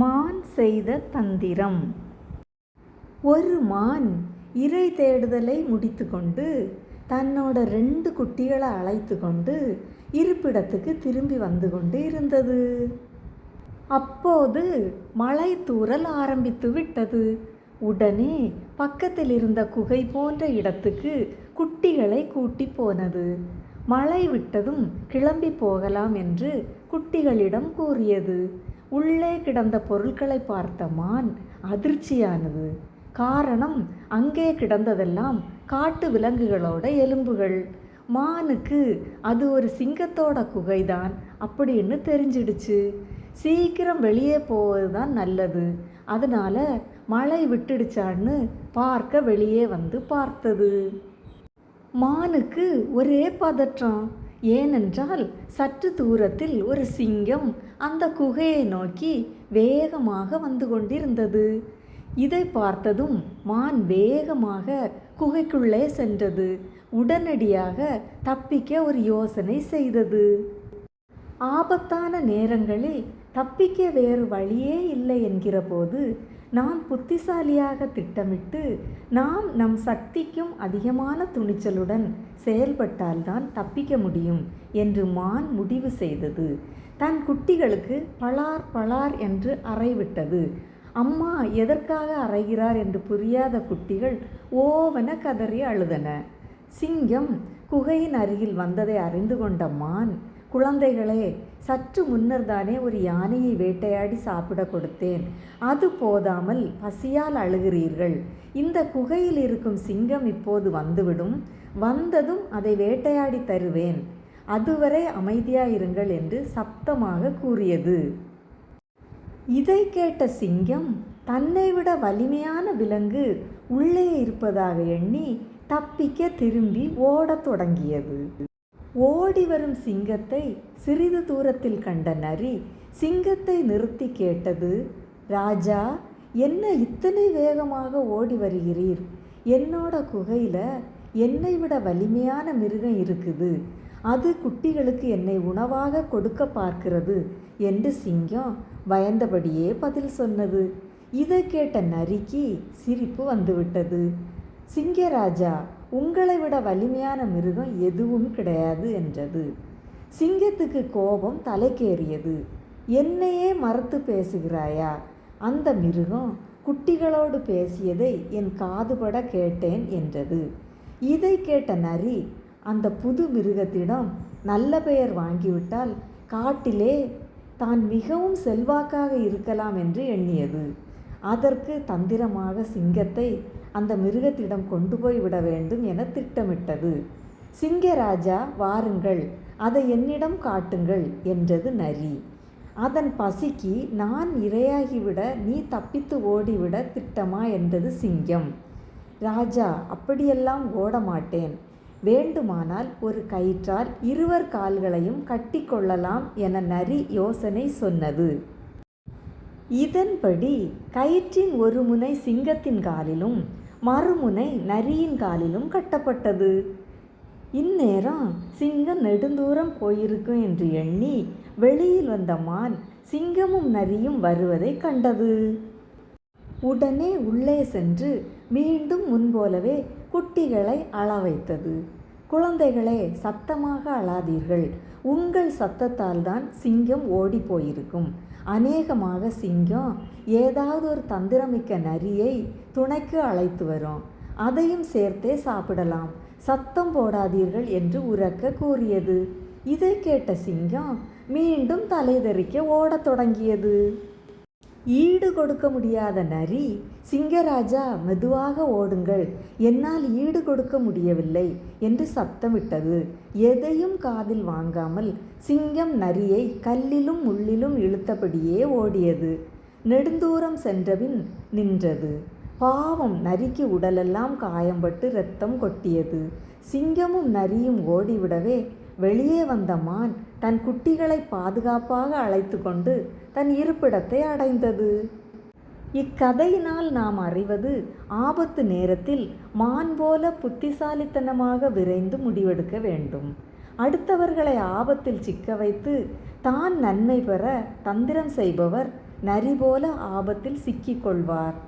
மான் செய்த தந்திரம். ஒரு மான் இரை தேடுதலை முடித்துக்கொண்டு தன்னோட ரெண்டு குட்டிகளை அழைத்து கொண்டு இருப்பிடத்துக்கு திரும்பி வந்து கொண்டு இருந்தது. அப்போது மழை தூறல் ஆரம்பித்து விட்டது. உடனே பக்கத்தில் இருந்த குகை போன்ற இடத்துக்கு குட்டிகளை கூட்டி போனது. மழை விட்டதும் கிளம்பி போகலாம் என்று குட்டிகளிடம் கூறியது. உள்ளே கிடந்த பொருட்களை பார்த்த மான் அதிர்ச்சியானது. காரணம் அங்கே கிடந்ததெல்லாம் காட்டு விலங்குகளோட எலும்புகள். மானுக்கு அது ஒரு சிங்கத்தோட குகைதான் அப்படின்னு தெரிஞ்சிடுச்சு. சீக்கிரம் வெளியே போவது தான் நல்லது. அதனால மழை விட்டுடுச்சான்னு பார்க்க வெளியே வந்து பார்த்தது. மானுக்கு ஒரே பதற்றம். ஏனென்றால் சற்று தூரத்தில் ஒரு சிங்கம் அந்த குகையை நோக்கி வேகமாக வந்து கொண்டிருந்தது. இதை பார்த்ததும் மான் வேகமாக குகைக்குள்ளே சென்றது. உடனடியாக தப்பிக்க ஒரு யோசனை செய்தது. ஆபத்தான நேரங்களில் தப்பிக்க வேறு வழியே இல்லை என்கிறபோது நாம் புத்திசாலியாக திட்டமிட்டு நாம் நம் சக்திக்கும் அதிகமான துணிச்சலுடன் செயல்பட்டால்தான் தப்பிக்க முடியும் என்று மான் முடிவு செய்தது. தன் குட்டிகளுக்கு பளார் பளார் என்று அறைவிட்டது. அம்மா எதற்காக அறைகிறார் என்று புரியாத குட்டிகள் ஓவன கதறி அழுதன. சிங்கம் குகையின் அருகில் வந்ததை அறிந்து கொண்ட மான் குழந்தைகளே சற்று முன்னர் தானே ஒரு யானையை வேட்டையாடி சாப்பிட கொடுத்தேன். அது போதாமல் பசியால் அழுகிறீர்கள். இந்த குகையில் இருக்கும் சிங்கம் இப்போது வந்துவிடும். வந்ததும் அதை வேட்டையாடி தருவேன். அதுவரை அமைதியாயிருங்கள் என்று சப்தமாக கூறியது. இதை கேட்ட சிங்கம் தன்னை விட வலிமையான விலங்கு உள்ளே இருப்பதாக எண்ணி தப்பிக்க திரும்பி ஓடத் தொடங்கியது. ஓடி வரும் சிங்கத்தை சிறிது தூரத்தில் கண்ட நரி சிங்கத்தை நிறுத்தி கேட்டது ராஜா என்ன இத்தனை வேகமாக ஓடி வருகிறீர்? என்னோட குகையில் என்னை விட வலிமையான மிருகம் இருக்குது. அது குட்டிகளுக்கு என்னை உணவாக கொடுக்க பார்க்கிறது என்று சிங்கம் பயந்தபடியே பதில் சொன்னது. இதை கேட்ட நரிக்கு சிரிப்பு வந்துவிட்டது. சிங்கராஜா உங்களை விட வலிமையான மிருகம் எதுவும் கிடையாது என்றது. சிங்கத்துக்கு கோபம் தலைக்கேறியது. என்னையே மறுத்து பேசுகிறாயா? அந்த மிருகம் குட்டிகளோடு பேசியதை என் காதுபட கேட்டேன் என்றது. இதை கேட்ட நரி அந்த புது மிருகத்திடம் நல்ல பெயர் வாங்கிவிட்டால் காட்டிலே தான் மிகவும் செல்வாக்காக இருக்கலாம் என்று எண்ணியது. அதற்கு தந்திரமாக சிங்கத்தை அந்த மிருகத்திடம் கொண்டு போய் விட வேண்டும் என திட்டமிட்டது. சிங்கராஜா வாருங்கள். அதை என்னிடம் காட்டுங்கள் என்றது நரி. அதன் பசிக்கு நான் இரையாகிவிட நீ தப்பித்து ஓடிவிட திட்டமா? என்றது சிங்கம். ராஜா அப்படியெல்லாம் ஓட மாட்டேன் வேண்டுமானால் ஒரு கயிற்றால் இருவர் கால்களையும் கட்டிக்கொள்ளலாம் என நரி யோசனை சொன்னது. இதன்படி கயிற்றின் ஒரு முனை சிங்கத்தின் காலிலும் மறுமுனை நரியின் காலிலும் கட்டப்பட்டது. இந்நேரம் சிங்கம் நெடுந்தூரம் போயிருக்கும் என்று எண்ணி வெளியில் வந்த மான் சிங்கமும் நரியும் வருவதை கண்டது. உடனே உள்ளே சென்று மீண்டும் முன்போலவே குட்டிகளை அள வைத்தது குழந்தைகளே சத்தமாக அழாதீர்கள். உங்கள் சத்தத்தால் தான் சிங்கம் ஓடி போயிருக்கும். அநேகமாக சிங்கம் ஏதாவது ஒரு தந்திரமிக்க நரியை துணைக்கு அழைத்து வரும். அதையும் சேர்த்தே சாப்பிடலாம். சத்தம் போடாதீர்கள் என்று உறக்க கூறியது. இதை கேட்ட சிங்கம் மீண்டும் தலைதெறிக்க ஓடத் தொடங்கியது. ஈடு கொடுக்க முடியாத நரி சிங்கராஜா மெதுவாக ஓடுங்கள். என்னால் ஈடு கொடுக்க முடியவில்லை என்று சத்தமிட்டது எதையும் காதில் வாங்காமல் சிங்கம் நரியை கல்லிலும் முள்ளிலும் இழுத்தபடியே ஓடியது. நெடுந்தூரம் சென்றபின் நின்றது. பாவம் நரிக்கு உடலெல்லாம் காயம்பட்டு இரத்தம் கொட்டியது. சிங்கமும் நரியும் ஓடிவிடவே வெளியே வந்த மான் தன் குட்டிகளை பாதுகாப்பாக அழைத்து கொண்டு தன் இருப்பிடத்தை அடைந்தது. இக்கதையினால் நாம் அறிவது ஆபத்து நேரத்தில் மான் போல புத்திசாலித்தனமாக விரைந்து முடிவெடுக்க வேண்டும். அடுத்தவர்களை ஆபத்தில் சிக்க வைத்து தான் நன்மை பெற தந்திரம் செய்பவர் நரி போல ஆபத்தில் சிக்கிக்கொள்வார்